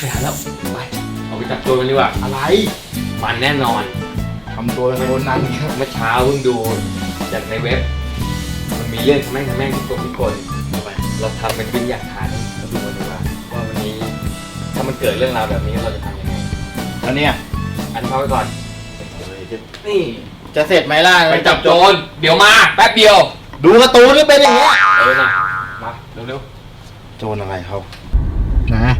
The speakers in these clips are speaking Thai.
ไปหาแล้วไปเอาไปจับตัวมันดีกว่าอะไรมันแน่นอนทำตัวในวันนั้นครับเมื่อเช้าเพิ่งดูจากในเว็บ มันมีเรื่องทำแม่งทำแม่งที่ตัวพิกลเราทำเป็นวิทยาทานเราดูกันดีกว่าว่าวันนี้ ถ้ามันเกิดเรื่องราวแบบนี้เราจะทำยังไงแล้วเนี่ยอันเข้าไว้ก่อนนี่จะเสร็จไหมล่ะไปจับโจรเดี๋ยวมาแป๊บเดียว ดูการ์ตูนก็เป็นอย่างเงี้ยเออมามาเร็วโจรอะไรเขานะๆนี่เอา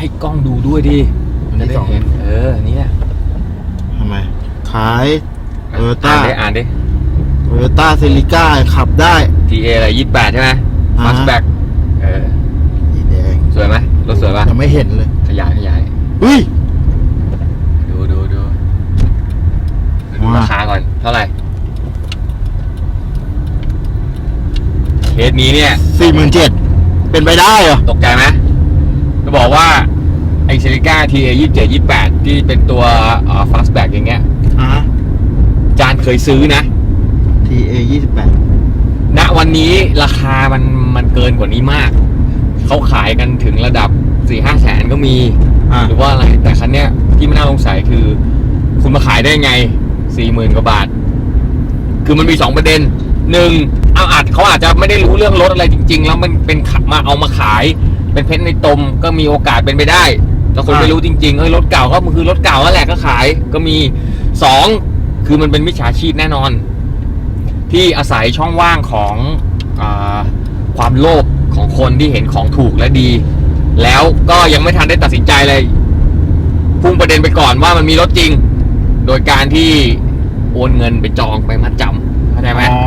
ให้กล้องดูด้วยดิอันนี้จะได้สองเห็นเออนี่แหละทำไม ขายโตโยอ่าต้านดิอ่านดิโตโยต้าเซริก้าขับได้ T A อะไรยี่สิบแปดใช่ไหมอ่า มาสแบ็กเออสีแดงสวยไหมรถสวยป่ะยังไม่เห็นเลยขยายขยาย เฮ้ย ดูดูดูดูว้า ราคาก่อน เท่าไหร่เคสนี้เนี่ย สี่หมื่นเจ็ดเป็นไปได้เหรอ ตกใจไหม จะบอกว่าไอเซริก้า TA ยี่สิบเจ็ดยี่แปดที่เป็นตัวฟาสแบ็กอย่างเงี้ยฮะจานเคยซื้อนะ TA ยี่สิบแปดณวันนี้ราคามันมันเกินกว่านี้มาก เขาขายกันถึงระดับสี่ห้าแสนก็มี อะหรือว่าอะไร แต่คันเนี้ยที่ไม่น่าสงสัยคือ คุณมาขายได้ไงสี่หมื่นกว่าบาท คือมันมีสองประเด็นหนึ่งเอาอาจเขาอาจจะไม่ได้รู้เรื่องรถอะไรจริง ๆ แล้วมันเป็นขะมาเอามาขาย เป็นเพชรในตมก็มีโอกาสเป็นไปได้แต่คนไม่รู้จริงๆเอ้ยรถเก่าก็มันคือรถเก่าแล้วแหละก็ขายก็มีสองคือมันเป็นมิจฉาชีพแน่นอน ที่อาศัยช่องว่างของอาความโลภของคนที่เห็นของถูกและดี แล้วก็ยังไม่ทันได้ตัดสินใจเลยพุ่งประเด็นไปก่อนว่ามันมีรถจริง โดยการที่โอนเงินไปจองไปมัดจำเข้าใจไหมอ๋อ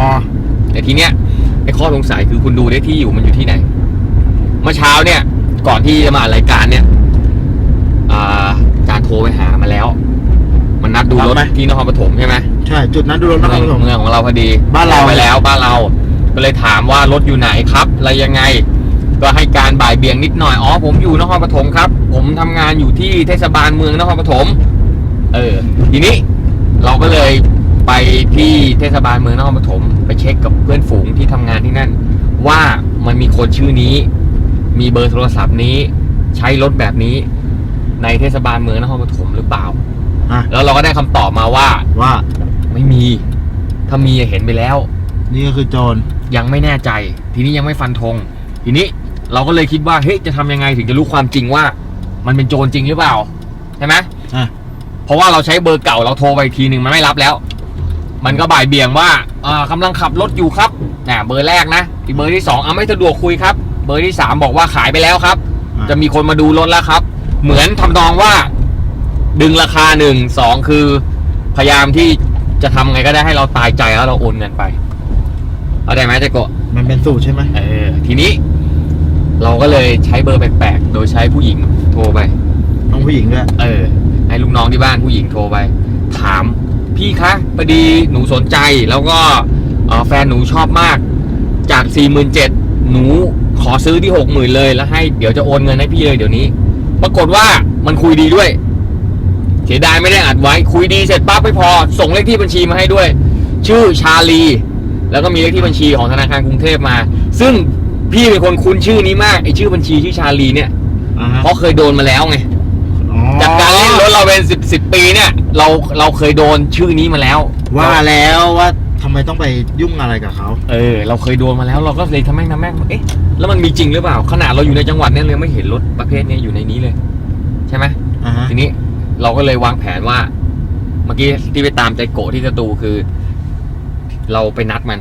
แต่ทีเนี้ยไอ้ข้อสงสัยคือคุณดูได้ที่อยู่มันอยู่ที่ไหน เมื่อเช้าเนี่ย ก่อนที่จะมารายการเนี่ยอ่าจานโทรไปหามาแล้ว มันนัดดูรถที่นครปฐมใช่ไหมใช่จุดนั้นดูรถนะเมืคอรับงผมเมืองของเราพอดี บ้านเราไปแล้ว บ้านเรา ก็เลยถามว่ารถอยู่ไหนครับ อะไรยังไง ก็ให้การบ่ายเบี่ยงนิดหน่อย อ๋อ ผมอยู่นครปฐมครับ ผมทำงานอยู่ที่เทศบาลเมืองนครปฐม เออ ทีนี้เราก็เลยไปที่เทศบาลเมืองนครปฐมไปเช็คกับเพื่อนฝูงที่ทำงานที่นั่น ว่ามันมีคนชื่อนี้ มีเบอร์โทรศัพท์นี้ ใช้รถแบบนี้ ในเทศบาลเมืองนครปฐมหรือเปล่าอะ แล้วเราก็ได้คำตอบมาว่า ว่าไม่มี ถ้ามีเห็นไปแล้ว นี่ก็คือโจรยังไม่แน่ใจ ทีนี้ยังไม่ฟันธงทีนี้เราก็เลยคิดว่าเฮ้ยจะทำยังไงถึงจะรู้ความจริงว่า มันเป็นโจรจริงหรือเปล่าใช่ไหมอะเพราะว่าเราใช้เบอร์เก่าเราโทรไปอีกทีหนึ่งมันไม่รับแล้ว มันก็บ่ายเบี่ยงว่าอ่ากำลังขับรถอยู่ครับน่ะเบอร์แรกนะอีกเบอร์ที่สองอะไม่สะดวกคุยครับ เบอร์ที่สามบอกว่าขายไปแล้วครับอะจะมีคนมาดูรถแล้วครับ เหมือนทำนองว่า ดึงราคาหนึ่งสองคือ พยายามที่จะทำไงก็ได้ให้เราตายใจแล้วเราโอนเงินไปเอาได้ไหมเจ๊โกะมันเป็นสูตรใช่ไหมเออทีนี้ เราก็เลยใช้เบอร์แปลกๆโดยใช้ผู้หญิงโทรไปน้องผู้หญิงด้วยเออ ให้ลูกน้องที่บ้านผู้หญิงโทรไป ถามพี่คะพอดีหนูสนใจแล้วก็เอ่อแฟนหนูชอบมากจาก 4 7 0 0 0หนู ขอซื้อที่6 0,000เลยแล้วให้เดี๋ยวจะโอนเงินให้พี่เลยเดี๋ยวนี้ ปรากฏว่ามันคุยดีด้วยเสียดายไม่ได้อัดไว้คุยดีเสร็จปั๊บไม่พอ ส่งเลขที่บัญชีมาให้ด้วย ชื่อชาลี แล้วก็มีเลขที่บัญชีของธนาคารกรุงเทพมา ซึ่งพี่เป็นคนคุ้นชื่อนี้มากไอชื่อบัญชีชื่อชาลีเนี่ยอ่าฮะเพราะเคยโดนมาแล้วไงอ๋อจากการเล่นรถเราเป็นสิบสิบปีเนี่ย เราเราเคยโดนชื่อนี้มาแล้ว ว่าแล้วว่าทำไมต้องไปยุ่งอะไรกับเขา เออ เราเคยโดนมาแล้วเราก็เลยทำแม่งทำแม่งเอ๊ะแล้วมันมีจริงหรือเปล่า ขนาดเราอยู่ในจังหวัดเนี่ยเลยไม่เห็นรถประเภทเนี้ยอยู่ในนี้เลย ใช่ไหมอ่าฮะทีนี้เราก็เลยวางแผนว่า เมื่อกี้ที่ไปตามใจโกะที่สตูคือ เราไปนัดมัน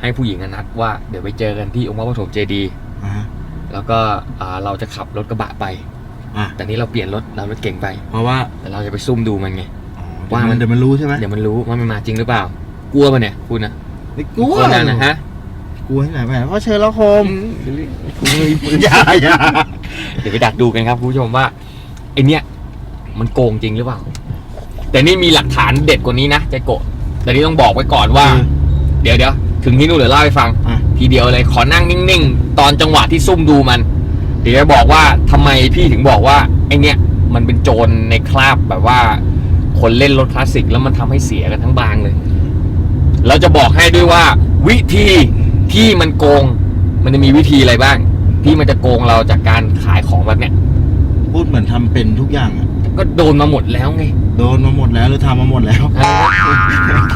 ให้ผู้หญิงอะนัดว่าเดี๋ยวไปเจอกันที่องค์พระปฐมเจดีย์อ่าฮะ แล้วก็อ่าเราจะขับรถกระบะไปอะ แต่นี้เราเปลี่ยนรถเรารถเก่งไป เพราะว่าแต่เราจะไปซุ่มดูมันไงอ๋อว่ามันเดี๋ยวมันรู้ใช่ไหมเดี๋ยวมันรู้ว่ามันมาจริงหรือเปล่า กลัวปะเนี่ยคุณนะไม่กลัวคนนั้นนะฮะ กลัวที่ไหนไปเพราะเชิญแล้วโคมเดี๋ยวอย่าอย่าเดี๋ยวไปดักดูกันครับคุณผู้ชมว่าไอเนี้ยมันโกงจริงหรือเปล่า แต่นี่มีหลักฐานเด็ดกว่านี้นะใจโกะแต่นี่ต้องบอกไว้ก่อนว่า เดี๋ยวเดี๋ยวถึงที่นู่นเดี๋ยวเล่าให้ฟังอะทีเดียวเลยขอนั่งนิ่งๆ ตอนจังหวะที่ซุ่มดูมัน เดี๋ยวจะบอกว่าทำไมพี่ถึงบอกว่าไอเนี้ยมันเป็นโจรในคราบแบบว่า คนเล่นรถคลาสสิกแล้วมันทำให้เสียกันทั้งบางเลยแล้วจะบอกให้ด้วยว่า วิธี ที่มันโกง มันจะมีวิธีอะไรบ้าง ที่มันจะโกงเราจากการขายของแบบเนี้ยมือนทำเป็นทุกอย่างอะก็โดนมาหมดแล้วไงโดนมาหมดแล้วหรือทำมาหมดแล้ว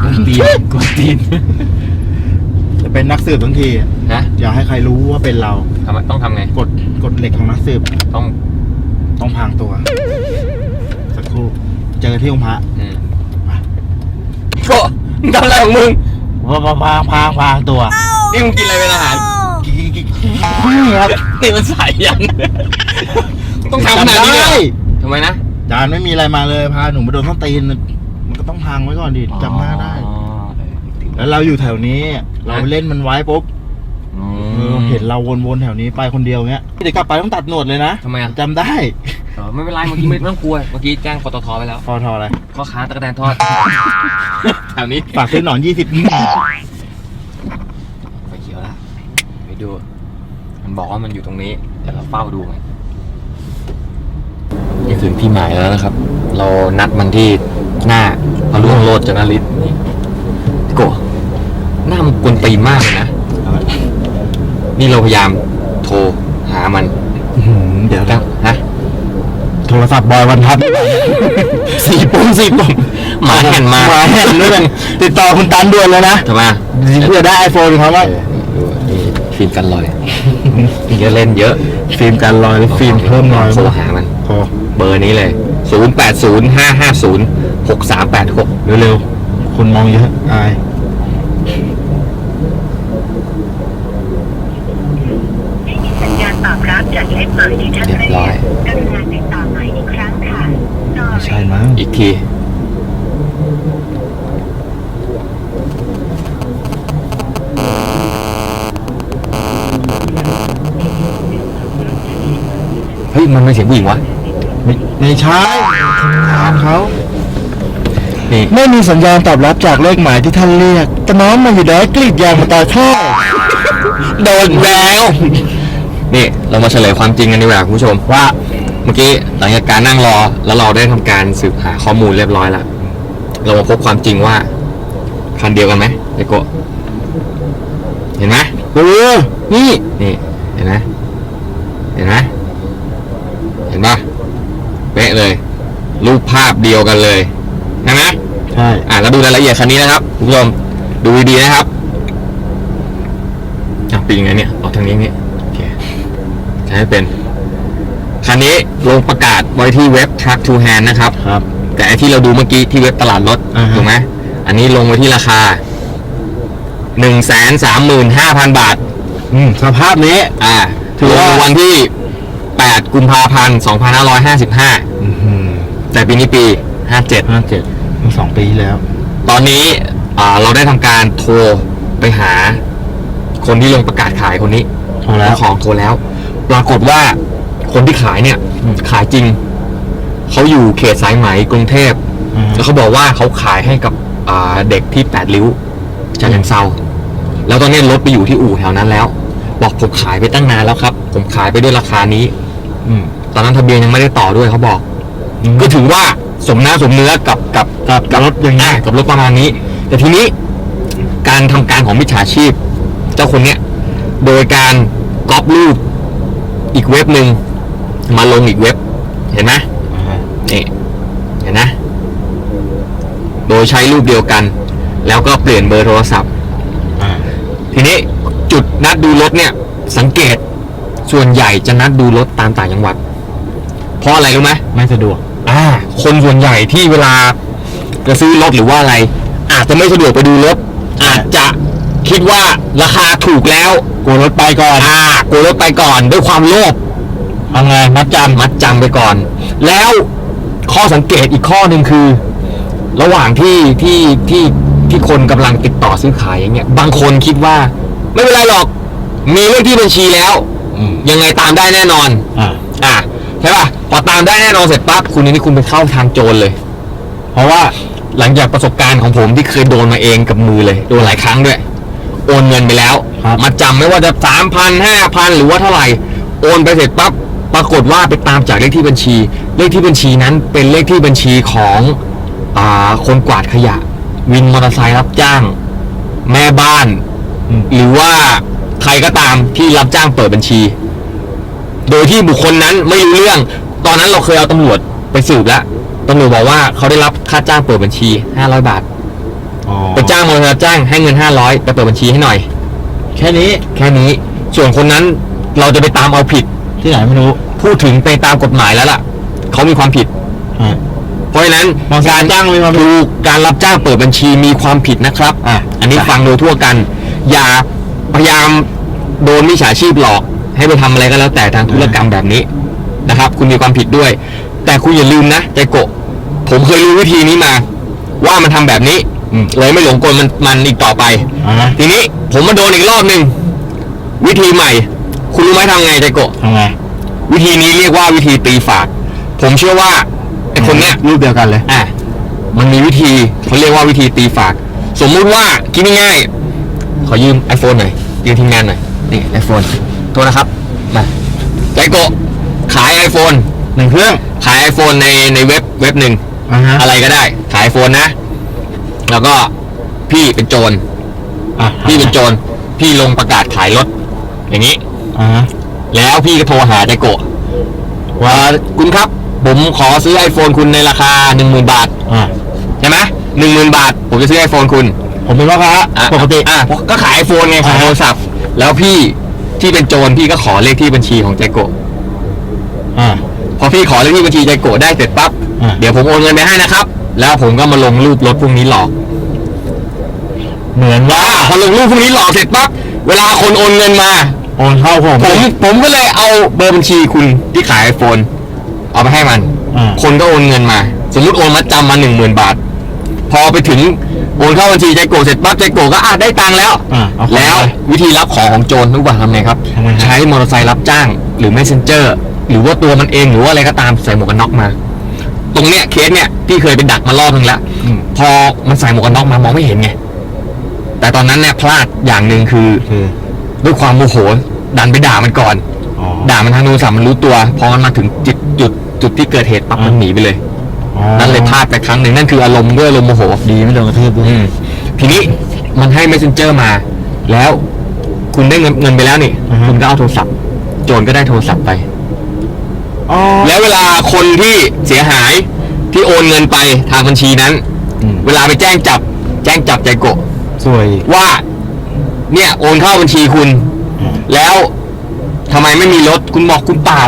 กดตีนกดตีนจะเป็นนักสืบทั้งทีอะนะอย่าให้ใครรู้ว่าเป็นเราทำไมต้องทำไง กดกดเหล็กของนักสืบต้องต้องพรางตัว สักครู่เจอที่องค์พระ อืมก็มึงทำอะไรของมึง พางพางพางพางตัวนี่มึงกินอะไรเป็นอาหารครับนี่มันสายยันต้องทำขนาดนี้เลยเหรอทำไมนะจานไม่มีอะไรมาเลยพาหนูมาโดนข้าตีนมันก็ต้องพังไว้ก่อนดิจำหน้าได้อ๋อแล้วเราอยู่แถวนี้ เราเล่นมันไว้ปุ๊บอืเออมเห็นเราวนๆแถวนี้ไปคนเดียวเงี้ยเดี๋ยวกลับไปต้องตัดหนวดเลยนะทำไมอะจำได้เออไม่เป็นไรเมื่อกี้ไม่ต้องกลัวเมื่อกี้แจ้งปตทไปแล้วพอทออะไรข้อค้าตะกแตนทอดแถวนี้ฝากซื้อหนอนยี่สิบไฟเขียวละไปดู มันบอกว่ามันอยู่ตรงนี้เดี๋ยวเราเฝ้าดูมันนี่ถึงที่หมายแล้วนะครับ เรานัดมันที่หน้าพระล่วงโลดจนลิศนี่โกะหน้ามันกวนตีนมากเลยนะ นี่เราพยายามโทรหามัน เดี๋ยวตั้งฮะโท รศัพท์บอยวันทับสี่ปุ่มสี่ปุ่มหมาแห่นมาหมาแห่นด้วยกันติดต่อคุณตันด่วนเลยนะทำไมเพื่อได้ไอโฟนเขาว่าดูนี่ฟิล์มกันรอยนี่ก็เล่นเยอะ ฟิล์มการลอยหรือฟิล์มเพิ่มรอยโทรหามันโทรเบอร์นี้เลย 0 8 0 5 5 0 6 3 8 6 เร็วๆคนมองเยอะอายสัญญาณตอบรับจากเลขหมายที่ท่านเรียบร้อย กรุณาติดต่อใหม่อีกครั้งค่ะ ไม่ใช่มั้ง อีกที เฮ้ย มันไม่เสียงผู้หญิงวะ ไม่ไม่ใช่ถามเขานี่ไม่มีสัญญาณตอบรับจากเลขหมายที่ท่านเรียก แต่น้องมาอยู่ได้กรีดยางมาตายท่อโดนแล้ว นี่ เรามาเฉลยความจริงกันดีกว่าคุณผู้ชมว่า เมื่อกี้หลังจากการนั่งรอแล้วเราได้ทำการสืบหาข้อมูลเรียบร้อยแล้วเรามาพบความจริงว่าคันเดียวกันไหมไอโกะเห็นไหมเออนี่นี่ เห็นไหมเห็นไหมเห็นปะเป๊ะเลย รูปภาพเดียวกันเลยใช่ไหมใช่อะแล้วดูรายละเอียดคันนี้นะครับคุณผู้ชมดูดีๆนะครับอะปียังไงเนี่ยออกทางนี้นี่โอเคใช้ให้เป็น คันนี้ลงประกาศไว้ที่เว็บ Truck to Hand นะครับ ครับ แต่ไอที่เราดูเมื่อกี้ที่เว็บตลาดรถอ่าฮะ ถูกไหมอันนี้ลงไว้ที่ราคาหนึ่งแสนสามหมื่นห้าพันบาท อืมสภาพนี้ อ่าถืถืออว่า ว่าวันที่แปดกุมภาพันธ์สองพันห้าร้อยห้าสิบห้าแต่ปีนี้ปีห้าเจ็ดห้าเจ็ดสองปีที่แล้ว ตอนนี้อ่าเราได้ทำการโทรไปหา คนที่ลงประกาศขายคนนี้โทรแล้ว เจ้าของโทรแล้ว ปรากฏว่า คนที่ขายเนี่ยอืมขายจริง เขาอยู่เขตสายไหมกรุงเทพอืมแล้วเขาบอกว่าเขาขายให้กับอ่าเด็กที่แปดริ้วจะยังเศร้าแล้วตอนนี้รถไปอยู่ที่อู่แถวนั้นแล้ว บอกผมขายไปตั้งนานแล้วครับ ผมขายไปด้วยราคานี้อืมตอนนั้นทะเบียนยังไม่ได้ต่อด้วยเขาบอก ก็ถือว่าสมน้าสมเนื้อกับกับกับกับรถอย่างนี้อ่ากับรถประมาณนี้ แต่ทีนี้การทำการของมิจฉาชีพ เจ้าคนเนี้ย โดยการก๊อปรูปอีกเว็บหนึ่ง มาลงอีกเว็บ เห็นไหมนี่เห็นนะ โดยใช้รูปเดียวกัน แล้วก็เปลี่ยนเบอร์โทรศัพท์อ่าทีนี้จุดนัดดูรถเนี่ย สังเกตส่วนใหญ่จะนัดดูรถตามต่างจังหวัด เพราะอะไรรู้ไหมไม่สะดวก อ่า คนส่วนใหญ่ที่เวลาจะซื้อรถหรือว่าอะไร อาจจะไม่สะดวกไปดูรถ อาจจะคิดว่าราคาถูกแล้วกลัวรถไปก่อน อ่ากลัวรถไปก่อนด้วยความโลภ ทำไงมัดจำมัดจำไปก่อน แล้วข้อสังเกตอีกข้อหนึ่งคือ ระหว่างที่ที่ที่ที่คนกำลังติดต่อซื้อขายอย่างเงี้ย บางคนคิดว่า ไม่เป็นไรหรอก มีเลขที่บัญชีแล้ว อืมยังไงตามได้แน่นอน อ่าอะใช่ป่ะพอตามได้แน่นอนเสร็จปั๊บคุณนี่คุณไปเข้าทางโจรเลย เพราะว่าหลังจากประสบการณ์ของผมที่เคยโดนมาเองกับมือเลยโดนหลายครั้งด้วย โอนเงินไปแล้วครับ มาจำไม่ว่าจะสามพันห้าพันหรือว่าเท่าไหร่ โอนไปเสร็จปั๊บ ปรากฏว่าไปตามจากเลขที่บัญชี เลขที่บัญชีนั้นเป็นเลขที่บัญชีของอ่าคนกวาดขยะ วินมอเตอร์ไซค์รับจ้าง แม่บ้านอืมหรือว่าใครก็ตามที่รับจ้างเปิดบัญชี โดยที่บุคคลนั้นไม่รู้เรื่อง ตอนนั้นเราเคยเอาตำรวจไปสืบแล้วตำรวจบอกว่าเขาได้รับค่าจ้างเปิดบัญชี500บาทอ๋อไปจ้างมอเตอร์ไซค์รับจ้างให้เงิน500ไปเปิดบัญชีให้หน่อย แค่นี้แค่นี้ส่วนคนนั้นเราจะไปตามเอาผิด ที่ไหนไม่รู้ พูดถึงไปตามกฎหมายแล้วล่ะ เขามีความผิด อะ เพราะฉะนั้นมอเตอร์ไซค์รับจ้างมีความผิดดูการรับจ้างเปิดบัญชีมีความผิดนะครับอะอันนี้ฟังโดยทั่วกัน อย่าพยายามโดนมิจฉาชีพหลอก ให้ไปทำอะไรก็แล้วแต่ทางธุรกรรมแบบนี้นะครับ คุณมีความผิดด้วย แต่คุณอย่าลืมนะใจโกะผมเคยรู้วิธีนี้มา ว่ามันทำแบบนี้อืม เลยไม่หลงกลมันมันอีกต่อไป อ่าทีนี้ผมมาโดนอีกรอบหนึ่งวิธีใหม่ คุณรู้ไหมทำไงใจโกะทำไงวิธีนี้เรียกว่าวิธีตีฝาก ผมเชื่อว่าไอคนเนี้ยรูปเดียวกันเลย อะมันมีวิธีเขาเรียกว่าวิธีตีฝาก สมมุติว่าคิดง่ายๆขอยืม iPhone หน่อยยืมทีมงานหน่อยนี่ iPhone โทษนะครับมาใจโกะขาย iPhone หนึ่งเครื่องขาย iPhone ในในเว็บเว็บหนึ่งอ่าฮะอะไรก็ได้ ขาย iPhone นะ แล้วก็พี่เป็นโจรอะพี่เป็นโจรพี่ลงประกาศขายรถอย่างนี้ อ่าฮะแล้วพี่ก็โทรหาใจโกะว่าคุณครับ ผมขอซื้อ iPhone คุณในราคา 10,000 บาท อะใช่ไหมหนึ่งหมื่นบาท ผมจะซื้อ iPhone คุณผมเป็นพ่อค้าอะปกติ อะก็ขาย iPhone ไงขายอ่า โทรศัพท์ แล้วพี่ที่เป็นโจรพี่ก็ขอเลขที่บัญชีของใจโกะ อ่า พอพี่ขอเลขที่บัญชีใจโกะได้เสร็จปั๊บ อ่าเดี๋ยวผมโอนเงินไปให้นะครับ แล้วผมก็มาลงรูปรถพวกนี้หลอก เหมือนว่าว่าพอลงรูปพวกนี้หลอกเสร็จปั๊บ เวลาคนโอนเงินมา โอนเข้าผม ผมผมก็เลยเอาเบอร์บัญชีคุณที่ขาย iPhone เอาไปให้มัน อ่า คนก็โอนเงินมา สมมุติโอนมาจำมาหนึ่งหมื่นบาท พอไปถึงโอนเข้าบัญชีใจโกะเสร็จปั๊บใจโกะก็อะได้ตังค์แล้ว อ่าเอาของแล้วไปวิธีรับของของโจรทุกวันทำไงครับ ทำไงฮะ ใช้มอเตอร์ไซค์รับจ้างหรือ messenger หรือว่าตัวมันเองหรือว่าอะไรก็ตามใส่หมวกกันน็อกมา ตรงเนี้ยเคสเนี่ยพี่เคยไปดักมารอบนึงแล้ว อืม พอมันใส่หมวกกันน็อกมามองไม่เห็นไง แต่ตอนนั้นเนี่ยพลาดอย่างหนึ่งคือคือ ด้วยความโมโหดันไปด่ามันก่อน อ๋อ ด่ามันทางโทรศัพท์มันรู้ตัว พอมันมาถึงจุดจุดจุดที่เกิดเหตุปั๊บอ่ามัมันหนีไปเลย อ๋อนั่นเลยพลาดไปครั้งหนึ่งนั่นคืออารมณ์ด้วยอารมณ์โมโห ดีไม่โดนกระทืบด้วยอืมทีนี้มันให้ messenger มา แล้วคุณได้เงินเงินไปแล้วนี่อือฮึคุณก็เอาโทรศัพท์ โจรก็ได้โทรศัพท์ไป อ๋อแล้วเวลาคนที่เสียหายที่โอนเงินไปทางบัญชีนั้นอืมเวลาไปแจ้งจับ แจ้งจับใจโกะ สวยอีกว่า เนี่ยโอนเข้าบัญชีคุณอ่าแล้วทำไมไม่มีรถคุณบอกคุณเปล่า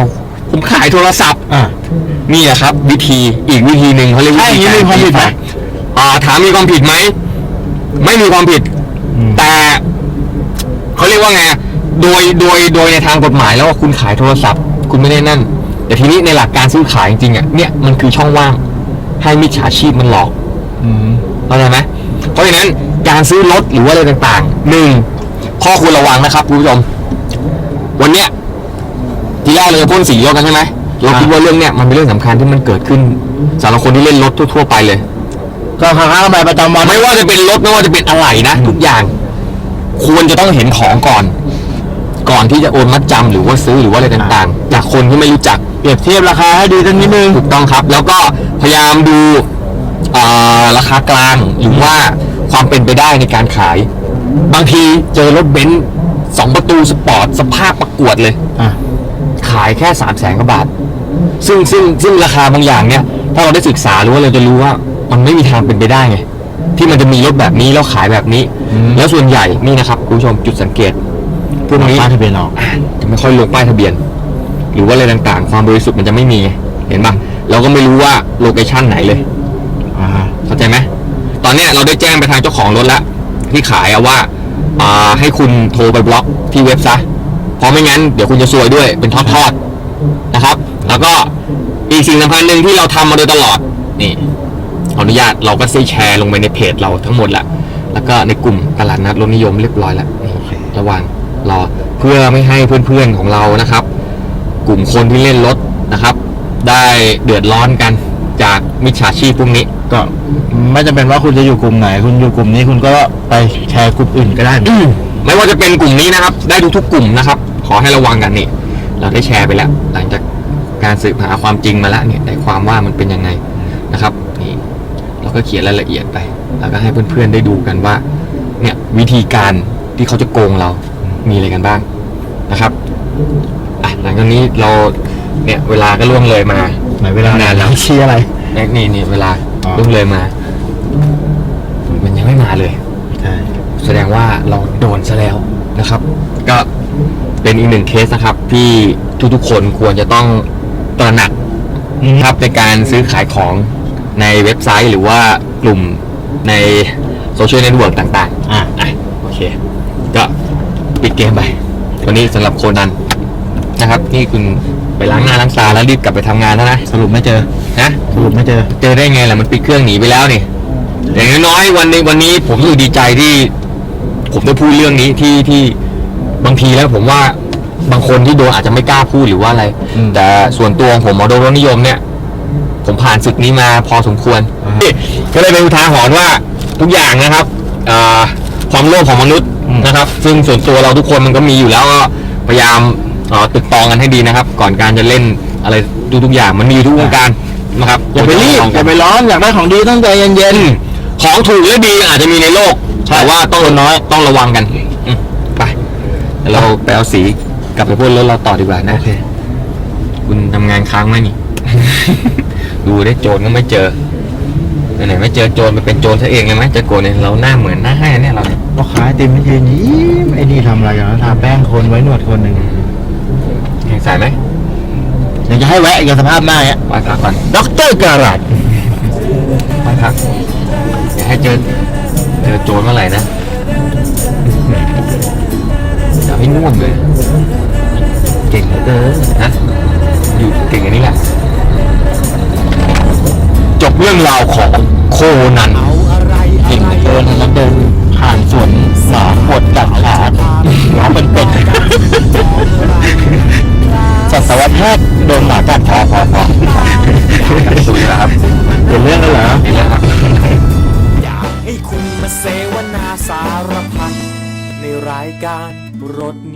ผมขายโทรศัพท์อะนี่แหละครับ วิธีอีกวิธีหนึ่งเขาเรียกวิถ้าอธีย่างนี้มีความผิดไหม อ่าถามมีความผิดไหมไม่มีความผิดอืมแต่เขาเรียกว่าไงโดยโดยโดยในทางกฎหมายแล้วว่าคุณขายโทรศัพท์ คุณไม่ได้นั่น แต่ทีนี้ในหลักการซื้อขายจริงๆอะเนี่ยมันคือช่องว่างให้มิจฉาชีพมันหลอก อืม เข้าใจไหมเพราะฉะนั้น การซื้อรถหรือว่าอะไรต่างๆหนึ่งข้อควรระวังนะครับคุณผู้ชม วันเนี้ยทีแรกเราจะพ่นสีรถกันใช่ไหมเราคิดว่าเรื่องเนี้ยมันเป็นเรื่องสำคัญที่มันเกิดขึ้นสำหรับคนที่เล่นรถทั่วๆไปเลย ก็ค้าๆกันไปประจำวัน ไม่ว่าจะเป็นรถไม่ว่าจะเป็นอะไรนะทุกอย่าง ควรจะต้องเห็นของก่อน ก่อนที่จะโอนมัดจำหรือว่าซื้อหรือว่าอะไรต่างๆ จากคนที่ไม่รู้จัก เปรียบเทียบราคาให้ดีสักนิดนึง ถูกต้องครับ แล้วก็พยายามดูเอ่อราคากลางหรือว่า ความเป็นไปได้ในการขาย บางทีเจอรถเบนซ์สองประตูสปอร์ตสภาพประกวดเลย อะ ขายแค่สามแสนกว่าบาท ซึ่งซึ่งซึ่งราคาบางอย่างเนี่ย ถ้าเราได้ศึกษาหรือว่าเราจะรู้ว่า มันไม่มีทางเป็นไปได้ไง ที่มันจะมีรถแบบนี้แล้วขายแบบนี้แล้วส่วนใหญ่นี่นะครับคุณผู้ชมจุดสังเกตพวกนี้ป้ายทะเบียนออก จะไม่ค่อยลงป้ายทะเบียน หรือว่าอะไรต่างๆ ความบริสุทธิ์มันจะไม่มีไงเห็นปะเราก็ไม่รู้ว่าโลเคชั่นไหนเลย อ่า เข้าใจไหม ตอนเนี้ยเราได้แจ้งไปทางเจ้าของรถแล้วที่ขายอะว่าอ่าให้คุณโทรไปบล็อกที่เว็บซะเพราะไม่งั้นเดี๋ยวคุณจะซวยด้วยเป็นทอดๆนะครับ แล้วก็อีกสิ่งสำคัญหนึ่งที่เราทำมาโดยตลอดนี่ขออนุญาตเราก็ได้แชร์ลงไปในเพจเราทั้งหมดละแล้วก็ในกลุ่มตลาดนัดรถนิยมเรียบร้อยแล้วนี่ระวังรอเพื่อไม่ให้เพื่อนๆของเรานะครับ กลุ่มคนที่เล่นรถนะครับ ได้เดือดร้อนกัน จากมิจฉาชีพพวกนี้ ก็ไม่จำเป็นว่าคุณจะอยู่กลุ่มไหน คุณอยู่กลุ่มนี้คุณก็ไปแชร์กลุ่มอื่นก็ได้ไม่ว่าจะเป็นกลุ่มนี้นะครับ ได้ทุกๆกลุ่มนะครับ ขอให้ระวังกันนี่ เราได้แชร์ไปแล้ว หลังจากการสืบหาความจริงมาแล้วเนี่ยได้ความว่ามันเป็นยังไงนะครับนี่เราก็เขียนรายละเอียดไป แล้วก็ให้เพื่อนๆได้ดูกันว่า เนี่ยวิธีการที่เขาจะโกงเรามีอะไรกันบ้างนะครับอะหลังจากนี้เราเนี่ยเวลาก็ล่วงเลยมา ไหนเวลานานแล้วชี้อะไรนี่นี่นี่เวลาอ๋อล่วงเลยมา มันยังไม่มาเลยใช่แสดงว่าเราโดนซะแล้วนะครับ ก็เป็นอีกหนึ่งเคสนะครับที่ทุกๆคนควรจะต้องตระหนักนะครับในการซื้อขายของในเว็บไซต์หรือว่ากลุ่มในโซเชียลเน็ตเวิร์กต่างอะๆอะโอเค ก็ปิดเกมไป วันนี้สำหรับโคนันนะครับนี่คุณ ไปล้างหน้าล้างตาแล้วรีบกลับไปทำงานแล้วนะสรุปไม่เจอนะสรุปไม่เจอ เจอได้ไงล่ะมันปิดเครื่องหนีไปแล้วนี่อย่างน้อยๆวันนี้วันนี้ผมรู้สึกดีใจที่ ผมได้พูดเรื่องนี้ที่ที่บางทีแล้วผมว่าบางคนที่โดนอาจจะไม่กล้าพูดหรือว่าอะไร อืม แต่ส่วนตัวของผมหมอโดนรสนิยมเนี่ย ผมผ่านศึกนี้มาพอสมควรอ่าฮะก็เลยเป็นอุทาหรณ์ว่าทุกอย่างนะครับอ่าความโลภของมนุษย์อืมนะครับ ซึ่งส่วนตัวเราทุกคนมันก็มีอยู่แล้วก็พยายามเอ่อตึกตองกันให้ดีนะครับ ก่อนการจะเล่นอะไรทุกๆอย่างมันมีอยู่ทุกวงการนะครับอย่าไปรีบต้งอย่าไปร้อนอยากได้ของดีต้องใจเย็นอืมของถูกและดีอาจจะมีในโลกใช่แต่ว่าต้องน้อยต้องระวังกันอืมไปเดี๋ยวเราไปเอาสีกลับไปพ่นรถเราต่อดีกว่าๆนะโอเคคุณทำงานค้างไหมนี่ ดูได้โจรก็ไม่เจอไหนๆไม่เจอโจรไปเป็นโจรซะเองเลยไหมจะโกนเนี่ยเราหน้าเหมือนหน้าให้เนี่ยเราเนี่ยพ่อค้าไอติมไม่ยืนยิ้มไอ้นี่ทำอะไรกันนะทาแป้งคนไว้หนวดคนหนึ่ง แข่งสายไหมยังจะให้แวะอีกกับสภาพหน้าเนี้ยไหว้พระก่อนด็อกเตอร์การัดไหว้พระอย่าให้เจอเจอโจรเมื่อไหร่นะอย่าให้ง่วงเลย เก่งเหลือเกินนะอยู่เก่งอย่างนี้แหละจบเรื่องราวของโคนันเก่งเหลือเกินแล้วเดิน ผ่านสวนหมาปวดกัดขาน้องเป็นเป็ดสัตวแพทย์โดนหมากัดพอพอพอสุดแล้วครับเป็นเรื่องกันเหรอนี่แหละครับอยากให้คุณมาเสวนาสารพัดในรายการรถนิยม